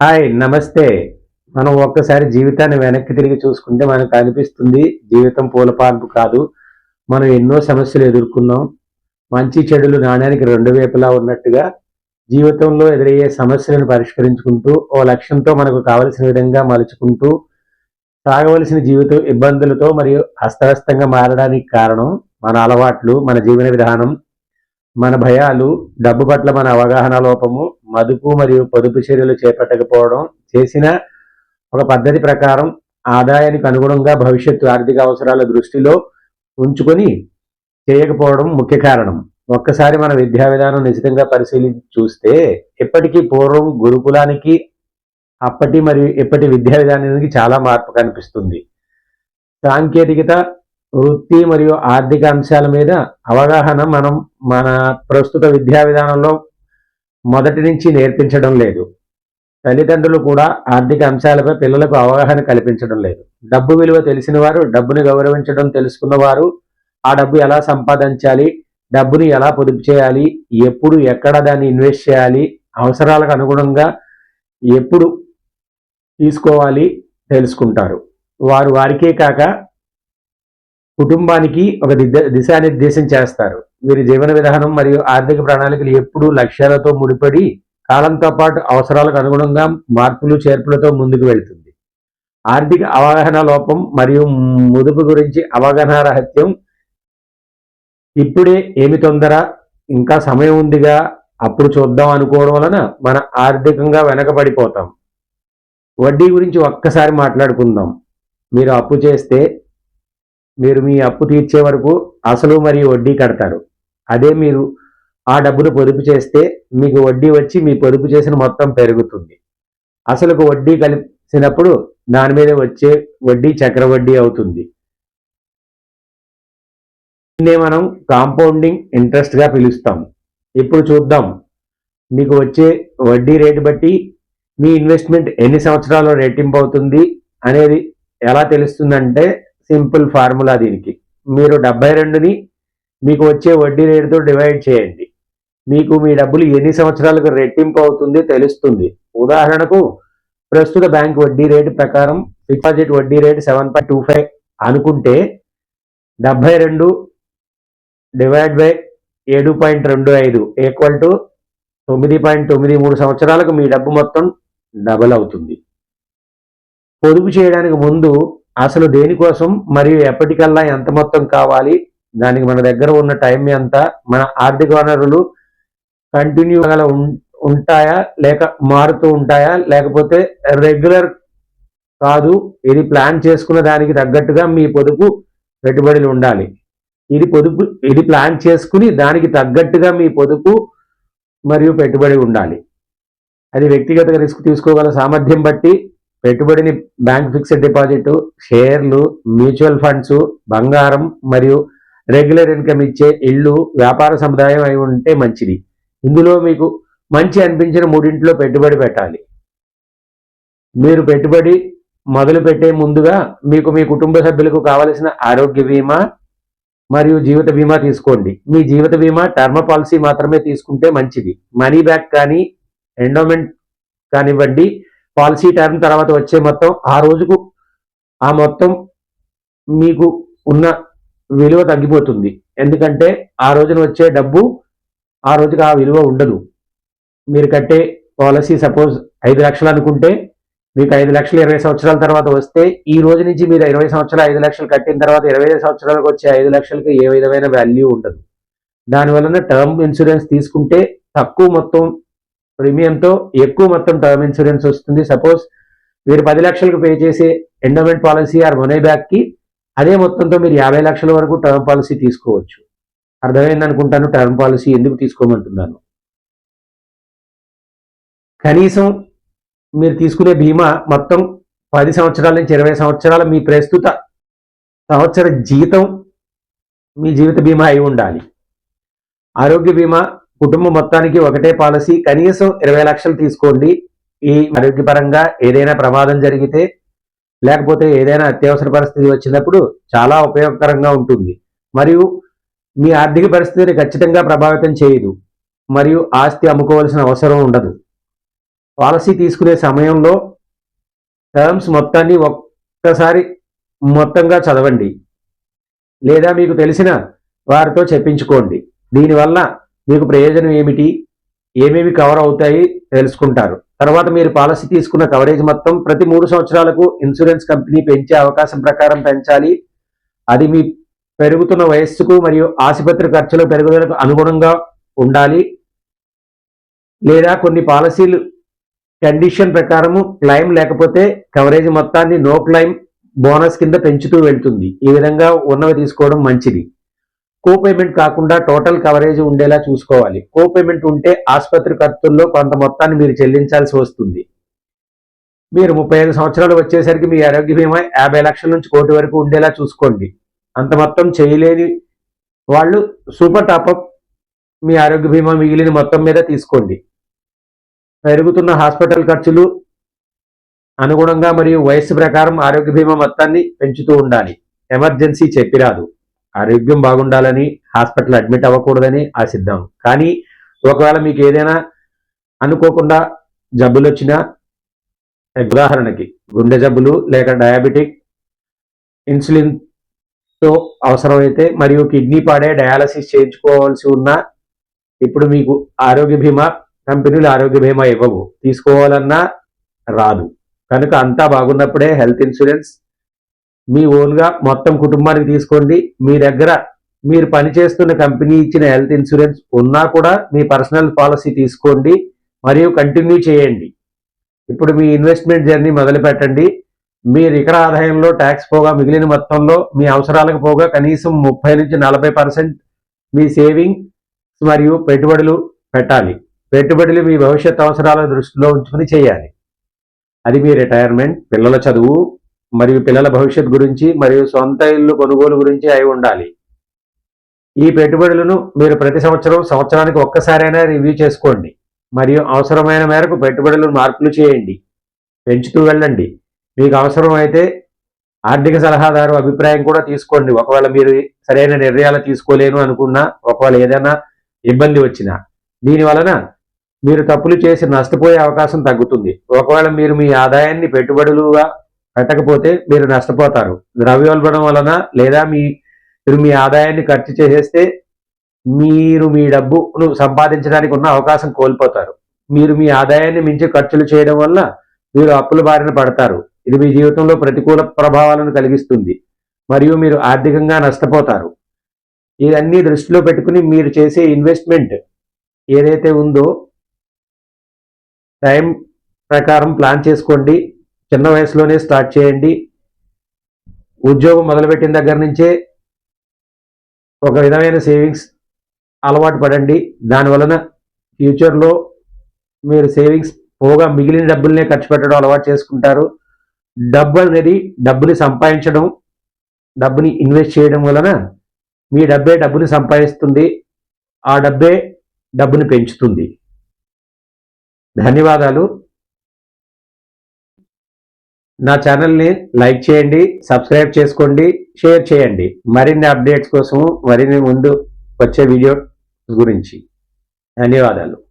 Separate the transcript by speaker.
Speaker 1: Hi నమస్తే. మనం ఒక్కసారి జీవితాన్ని వెనక్కి తిరిగి చూసుకుంటే మనకు అనిపిస్తుంది జీవితం పూలపాన్పు కాదు. మనం ఎన్నో సమస్యలు ఎదుర్కొన్నాం. మంచి చెడులు నాణ్యానికి రెండు వైపులా ఉన్నట్టుగా జీవితంలో ఎదురయ్యే సమస్యలను పరిష్కరించుకుంటూ ఓ లక్ష్యంతో మనకు కావలసిన విధంగా మలుచుకుంటూ సాగవలసిన జీవితం ఇబ్బందులతో మరియు అస్తవ్యస్తంగా మారడానికి కారణం మన అలవాట్లు మన జీవన విధానం మన భయాలు డబ్బు పట్ల మన అవగాహన లోపము మదుపు మరియు పొదుపు చర్యలు చేపట్టకపోవడం చేసిన ఒక పద్ధతి ప్రకారం ఆదాయానికి అనుగుణంగా భవిష్యత్తు ఆర్థిక అవసరాల దృష్టిలో ఉంచుకొని చేయకపోవడం ముఖ్య కారణం. ఒక్కసారి మన విద్యా విధానం నిశ్చితంగా పరిశీలించి చూస్తే ఎప్పటికీ పూర్వం గురుకులానికి అప్పటి మరియు ఇప్పటి విద్యా విధానానికి చాలా మార్పు కనిపిస్తుంది. సాంకేతికత వృత్తి మరియు ఆర్థిక అంశాల మీద అవగాహన మనం మన ప్రస్తుత విద్యా విధానంలో మొదటి నుంచి నేర్పించడం లేదు. తల్లిదండ్రులు కూడా ఆర్థిక అంశాలపై పిల్లలకు అవగాహన కల్పించడం లేదు. డబ్బు విలువ తెలిసిన వారు డబ్బుని గౌరవించడం తెలుసుకున్నవారు ఆ డబ్బు ఎలా సంపాదించాలి డబ్బుని ఎలా పొదుపు చేయాలి ఎప్పుడు ఎక్కడ దాన్ని ఇన్వెస్ట్ చేయాలి అవసరాలకు అనుగుణంగా ఎప్పుడు తీసుకోవాలి తెలుసుకుంటారు. వారు వారికే కాక కుటుంబానికి ఒక దిశ- దిశానిర్దేశం చేస్తారు. వీరి జీవన విధానం మరియు ఆర్థిక ప్రణాళికలు ఎప్పుడూ లక్ష్యాలతో ముడిపడి కాలంతో పాటు అవసరాలకు అనుగుణంగా మార్పులు చేర్పులతో ముందుకు వెళ్తుంది. ఆర్థిక అవగాహన లోపం మరియు ముదుపు గురించి అవగాహన రహస్యం ఇప్పుడే ఏమి తొందర ఇంకా సమయం ఉందిగా అప్పుడు చూద్దాం అనుకోవడం వలన మన ఆర్థికంగా వెనకబడిపోతాం. వడ్డీ గురించి ఒక్కసారి మాట్లాడుకుందాం. మీరు అప్పు చేస్తే మీరు మీ అప్పు తీర్చే వరకు అసలు మరియు వడ్డీ కడతారు. అదే మీరు ఆ డబ్బును పొదుపు చేస్తే మీకు వడ్డీ వచ్చి మీ పొదుపు చేసిన మొత్తం పెరుగుతుంది. అసలుకు వడ్డీ కలిసినప్పుడు దాని మీద వచ్చే వడ్డీ చక్ర వడ్డీ అవుతుంది. దీన్నే మనం కాంపౌండింగ్ ఇంట్రెస్ట్గా పిలుస్తాం. ఇప్పుడు చూద్దాం. మీకు వచ్చే వడ్డీ రేటు బట్టి మీ ఇన్వెస్ట్మెంట్ ఎన్ని సంవత్సరాల్లో రెట్టింపు అవుతుంది అనేది ఎలా తెలుస్తుందంటే సింపుల్ ఫార్ములా దీనికి. మీరు డెబ్బై రెండుని మీకు వచ్చే వడ్డీ రేటుతో డివైడ్ చేయండి. మీకు మీ డబ్బులు ఎన్ని సంవత్సరాలకు రెట్టింపు అవుతుంది తెలుస్తుంది. ఉదాహరణకు ప్రస్తుత బ్యాంక్ వడ్డీ రేటు ప్రకారం డిపాజిట్ వడ్డీ rate seven point two five అనుకుంటే డెబ్బై రెండు డివైడ్ బై ఏడు పాయింట్ రెండు ఐదు ఈక్వల్ టు తొమ్మిది పాయింట్ తొమ్మిది మూడు సంవత్సరాలకు మీ డబ్బు మొత్తం డబల్ అవుతుంది. పొదుపు చేయడానికి ముందు అసలు దేనికోసం మరియు ఎప్పటికల్లా ఎంత మొత్తం కావాలి? దానికి మన దగ్గర ఉన్న టైం ఎంత? మన ఆర్థిక వనరులు కంటిన్యూ గల ఉంటాయా? లేక మారుతూ ఉంటాయా? లేకపోతే రెగ్యులర్ కాదు ఇది ప్లాన్ చేసుకున్న దానికి తగ్గట్టుగా మీ పొదుపు పెట్టుబడులు ఉండాలి. ఇది పొదుపు ఇది ప్లాన్ చేసుకుని దానికి తగ్గట్టుగా మీ పొదుపు మరియు పెట్టుబడి ఉండాలి. అది వ్యక్తిగత రిస్క్ తీసుకోగల సామర్థ్యం బట్టి పెట్టుబడిని బ్యాంక్ ఫిక్స్డ్ డిపాజిట్ షేర్లు మ్యూచువల్ ఫండ్స్ బంగారం మరియు రెగ్యులర్ ఇన్కమ్ ఇచ్చే ఇళ్ళు వ్యాపార సముదాయం అయి ఉంటే మంచిది. ఇందులో మీకు మంచి అనిపించిన మూడింట్లో పెట్టుబడి పెట్టాలి. మీరు పెట్టుబడి మొదలు పెట్టే ముందుగా మీకు మీ కుటుంబ సభ్యులకు కావలసిన ఆరోగ్య బీమా మరియు జీవిత బీమా తీసుకోండి. మీ జీవిత బీమా టర్మ్ పాలసీ మాత్రమే తీసుకుంటే మంచిది. మనీ బ్యాక్ కానీ ఎండోమెంట్ కానివ్వండి పాలసీ టర్మ్ తర్వాత వచ్చే మొత్తం ఆ రోజుకు ఆ మొత్తం మీకు ఉన్న విలువ తగ్గిపోతుంది. ఎందుకంటే ఆ రోజున వచ్చే డబ్బు ఆ రోజుకి ఆ విలువ ఉండదు. మీరు కట్టే పాలసీ సపోజ్ ఐదు లక్షలు అనుకుంటే మీకు ఐదు లక్షలు ఇరవై సంవత్సరాల తర్వాత వస్తే ఈ రోజు నుంచి మీరు ఇరవై సంవత్సరాలు ఐదు లక్షలు కట్టిన తర్వాత ఇరవై ఐదు సంవత్సరాలకు వచ్చే ఐదు లక్షలకు ఏ విధమైన వాల్యూ ఉండదు. దానివలన టర్మ్ ఇన్సూరెన్స్ తీసుకుంటే తక్కువ మొత్తం ప్రీమియంతో ఎక్కువ మొత్తం టర్మ్ ఇన్సూరెన్స్ వస్తుంది. సపోజ్ మీరు పది లక్షలకు పే చేసే ఎండోమెంట్ పాలసీ ఆర్ మనీ బ్యాక్కి అదే మొత్తంతో మీరు యాభై లక్షల వరకు టర్మ్ పాలసీ తీసుకోవచ్చు. అర్థమైంది అనుకుంటాను టర్మ్ పాలసీ ఎందుకు తీసుకోమంటున్నాను? కనీసం మీరు తీసుకునే బీమా మొత్తం పది సంవత్సరాల నుంచి ఇరవై సంవత్సరాల మీ ప్రస్తుత సంవత్సర జీతం మీ జీవిత బీమా అయి ఉండాలి. ఆరోగ్య బీమా కుటుంబం మొత్తానికి ఒకటే పాలసీ. కనీసం ఇరవై లక్షలు తీసుకోండి. ఈ ఆరోగ్యపరంగా ఏదైనా ప్రమాదం జరిగితే లేకపోతే ఏదైనా అత్యవసర పరిస్థితి వచ్చినప్పుడు చాలా ఉపయోగకరంగా ఉంటుంది. మరియు మీ ఆర్థిక పరిస్థితిని ఖచ్చితంగా ప్రభావితం చేయదు. మరియు ఆస్తి అమ్ముకోవాల్సిన అవసరం ఉండదు. పాలసీ తీసుకునే సమయంలో టర్మ్స్ మొత్తాన్ని ఒక్కసారి మొత్తంగా చదవండి. లేదా మీకు తెలిసిన వారితో చెప్పించుకోండి. దీనివల్ల మీకు ప్రయోజనం ఏమిటి? ఏమేమి కవర్ అవుతాయి తెలుసుకుంటారు. తర్వాత మీరు పాలసీ తీసుకున్న కవరేజ్ మొత్తం ప్రతి మూడు సంవత్సరాలకు ఇన్సూరెన్స్ కంపెనీ పెంచే అవకాశం ప్రకారం పెంచాలి. అది మీ పెరుగుతున్న వయస్సుకు మరియు ఆసుపత్రి ఖర్చుల పెరుగుదలకు అనుగుణంగా ఉండాలి. లేదా కొన్ని పాలసీలు కండిషన్ ప్రకారము క్లైమ్ లేకపోతే కవరేజ్ మొత్తాన్ని నో క్లైమ్ బోనస్ కింద పెంచుతూ వెళ్తుంది. ఈ విధంగా ఉన్నవి తీసుకోవడం మంచిది. కో పేమెంట్ కాకుండా టోటల్ కవరేజ్ ఉండేలా చూసుకోవాలి. కో పేమెంట్ ఉంటే ఆసుపత్రి ఖర్చుల్లో కొంత మొత్తాన్ని మీరు చెల్లించాల్సి వస్తుంది. మీరు ముప్పై ఐదు సంవత్సరాలు వచ్చేసరికి మీ ఆరోగ్య బీమా యాభై లక్షల నుంచి కోటి వరకు ఉండేలా చూసుకోండి. అంత మొత్తం చేయలేని వాళ్ళు సూపర్ టాపప్ మీ ఆరోగ్య బీమా మిగిలిన మొత్తం మీద తీసుకోండి. పెరుగుతున్న హాస్పిటల్ ఖర్చులు అనుగుణంగా మరియు వయస్సు ప్రకారం ఆరోగ్య బీమా మొత్తాన్ని పెంచుతూ ఉండాలి. ఎమర్జెన్సీ చెప్పిరాదు. ఆరోగ్యం బాగుండాలని హాస్పిటల్ అడ్మిట్ అవ్వకూడదని ఆశిద్దాం. కానీ ఒకవేళ మీకు ఏదైనా అనుకోకుండా జబ్బులు వచ్చినా ఉదాహరణకి గుండె జబ్బులు లేక డయాబెటిక్ ఇన్సులిన్తో అవసరమైతే మరియు కిడ్నీ పాడే డయాలసిస్ చేయించుకోవాల్సి ఉన్నా ఇప్పుడు మీకు ఆరోగ్య బీమా కంపెనీలు ఆరోగ్య బీమా ఇవ్వవు. తీసుకోవాలన్నా రాదు. కనుక అంతా బాగున్నప్పుడే హెల్త్ ఇన్సూరెన్స్ మీ ఓన్గా మొత్తం కుటుంబానికి తీసుకోండి. మీ దగ్గర మీరు పనిచేస్తున్న కంపెనీ ఇచ్చిన హెల్త్ ఇన్సూరెన్స్ ఉన్నా కూడా మీ పర్సనల్ పాలసీ తీసుకోండి. మరియు కంటిన్యూ చేయండి. ఇప్పుడు మీ ఇన్వెస్ట్మెంట్ జర్నీ మొదలు పెట్టండి. మీరు ఇకర ఆదాయంలో ట్యాక్స్ పోగా మిగిలిన మొత్తంలో మీ అవసరాలకు పోగా కనీసం ముప్పై నుంచి నలభై పర్సెంట్ మీ సేవింగ్స్ మరియు పెట్టుబడులు పెట్టాలి. పెట్టుబడులు మీ భవిష్యత్ అవసరాల దృష్టిలో ఉంచుకుని చేయాలి. అది మీ రిటైర్మెంట్ పిల్లల చదువు మరియు పిల్లల భవిష్యత్ గురించి మరియు సొంత ఇల్లు కొనుగోలు గురించి అయి ఉండాలి. ఈ పెట్టుబడులను మీరు ప్రతి సంవత్సరం సంవత్సరానికి ఒక్కసారైనా రివ్యూ చేసుకోండి. మరియు అవసరమైన మేరకు పెట్టుబడులు మార్పులు చేయండి. పెంచుతూ వెళ్ళండి. మీకు అవసరం అయితే ఆర్థిక సలహాదారు అభిప్రాయం కూడా తీసుకోండి. ఒకవేళ మీరు సరైన నిర్ణయాలు తీసుకోలేను అనుకున్నా ఒకవేళ ఏదైనా ఇబ్బంది వచ్చినా దీని వలన మీరు తప్పులు చేసి నష్టపోయే అవకాశం తగ్గుతుంది. ఒకవేళ మీరు మీ ఆదాయాన్ని పెట్టుబడులుగా పెట్టకపోతే మీరు నష్టపోతారు. ద్రవ్యోల్బణం వలన లేదా మీ మీరు మీ ఆదాయాన్ని ఖర్చు చేసేస్తే మీరు మీ డబ్బును సంపాదించడానికి ఉన్న అవకాశం కోల్పోతారు. మీరు మీ ఆదాయాన్ని మించి ఖర్చులు చేయడం వల్ల మీరు అప్పుల బారిన పడతారు. ఇది మీ జీవితంలో ప్రతికూల ప్రభావాలను కలిగిస్తుంది. మరియు మీరు ఆర్థికంగా నష్టపోతారు. ఇవన్నీ దృష్టిలో పెట్టుకుని మీరు చేసే ఇన్వెస్ట్మెంట్ ఏదైతే ఉందో టైం ప్రకారం ప్లాన్ చేసుకోండి. చిన్న వయసులోనే స్టార్ట్ చేయండి. ఉద్యోగం మొదలుపెట్టిన దగ్గర నుంచే ఒక విధమైన సేవింగ్స్ అలవాటు పడండి. దాని వలన ఫ్యూచర్లో మీరు సేవింగ్స్ పోగా మిగిలిన డబ్బులనే ఖర్చు పెట్టడం అలవాటు చేసుకుంటారు. డబ్బు అనేది డబ్బుని సంపాదించడం డబ్బుని ఇన్వెస్ట్ చేయడం వలన మీ డబ్బే డబ్బుని సంపాదిస్తుంది. ఆ డబ్బే డబ్బుని పెంచుతుంది. ధన్యవాదాలు. నా ఛానల్ని లైక్ చేయండి సబ్స్క్రైబ్ చేసుకోండి షేర్ చేయండి. మరిన్ని అప్డేట్స్ కోసం మరిన్ని ముందు వచ్చే వీడియో గురించి. ధన్యవాదాలు.